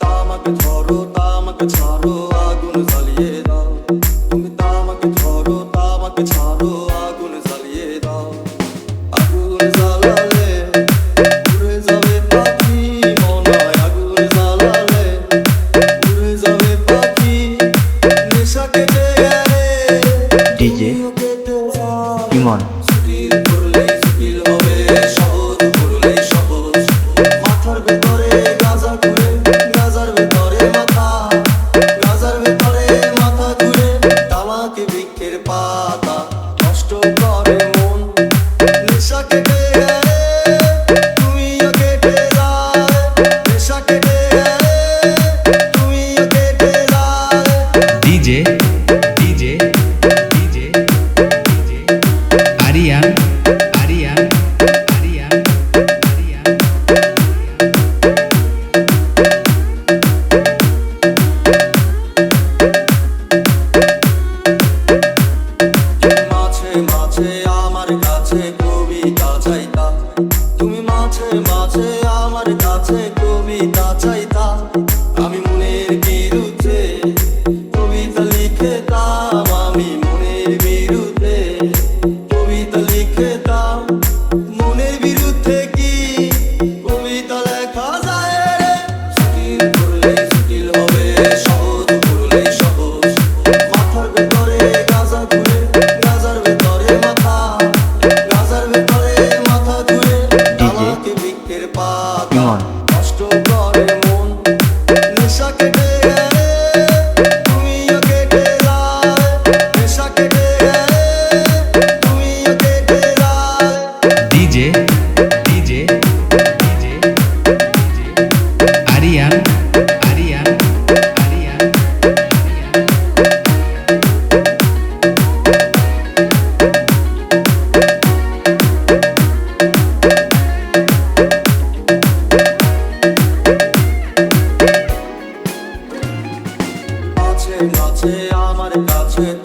তামাকে ঝরো তামাকে ছাড়ো কবিতা আরিয়ান আরিয়ান আরিয়ান আছে আছে আমার কাছে